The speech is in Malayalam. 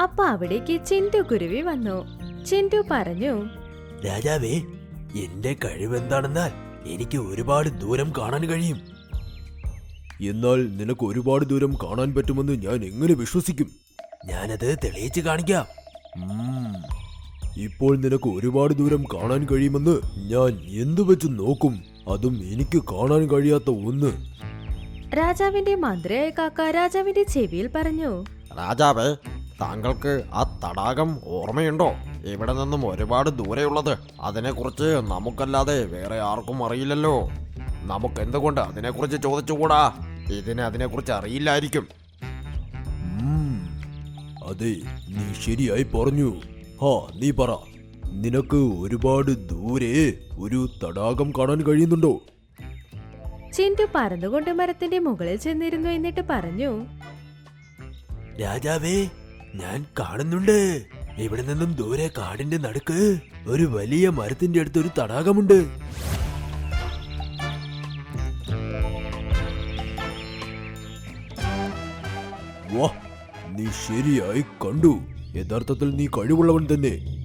അപ്പൊ അവിടേക്ക് ചിന്തു കുരുവി വന്നു. ചിന്തു പറഞ്ഞു രാജാവേ എന്റെ കഴിവെന്താണെന്നാൽ എനിക്ക് ഒരുപാട് ദൂരം കാണാൻ കഴിയും. എന്നാൽ നിനക്ക് ഒരുപാട് ദൂരം കാണാൻ പറ്റുമെന്ന് ഞാൻ എങ്ങനെ വിശ്വസിക്കും? ഞാനത് തെളിയിച്ച് കാണിക്കാം. ഇപ്പോൾ നിനക്ക് ഒരുപാട് ദൂരം കാണാൻ കഴിയുമെന്ന് ഞാൻ എന്തു വെച്ച് നോക്കും? അതും എനിക്ക് കാണാൻ കഴിയാത്ത ഒന്ന്. രാജാവിന്റെ മന്ത്രിയായ കാക്ക രാജാവിന്റെ ചെവിയിൽ പറഞ്ഞു രാജാവേ താങ്കൾക്ക് ആ തടാകം ഓർമ്മയുണ്ടോ? ഇവിടെ നിന്നും ഒരുപാട് ദൂരെയുള്ളത്. അതിനെക്കുറിച്ച് നമുക്കല്ലാതെ വേറെ ആർക്കും അറിയില്ലല്ലോ. നമുക്ക് എന്തുകൊണ്ട് അതിനെക്കുറിച്ച് ചോദിച്ചുകൂടാ? ഇതിന് അതിനെക്കുറിച്ച് അറിയില്ലായിരിക്കും. അതെ നീ ശരിയായി പറഞ്ഞു. ഹാ നീ പറ. നിനക്ക് ഒരുപാട് ദൂരെ ഒരു തടാകം കാണാൻ കഴിയുന്നുണ്ടോ? ചിന്റു പറന്നുകൊണ്ട് മരത്തിന്റെ മുകളിൽ ചെന്നിരുന്നു എന്നിട്ട് പറഞ്ഞു രാജാവേ ഞാൻ കാണുന്നുണ്ട്. ഇവിടെ നിന്നും ദൂരെ കാടിന്റെ നടുക്ക് ഒരു വലിയ മരത്തിന്റെ അടുത്ത് ഒരു തടാകമുണ്ട്. വാ നീ ശരിയായി കണ്ടു. യഥാർത്ഥത്തിൽ നീ കഴിവുള്ളവൻ തന്നെ.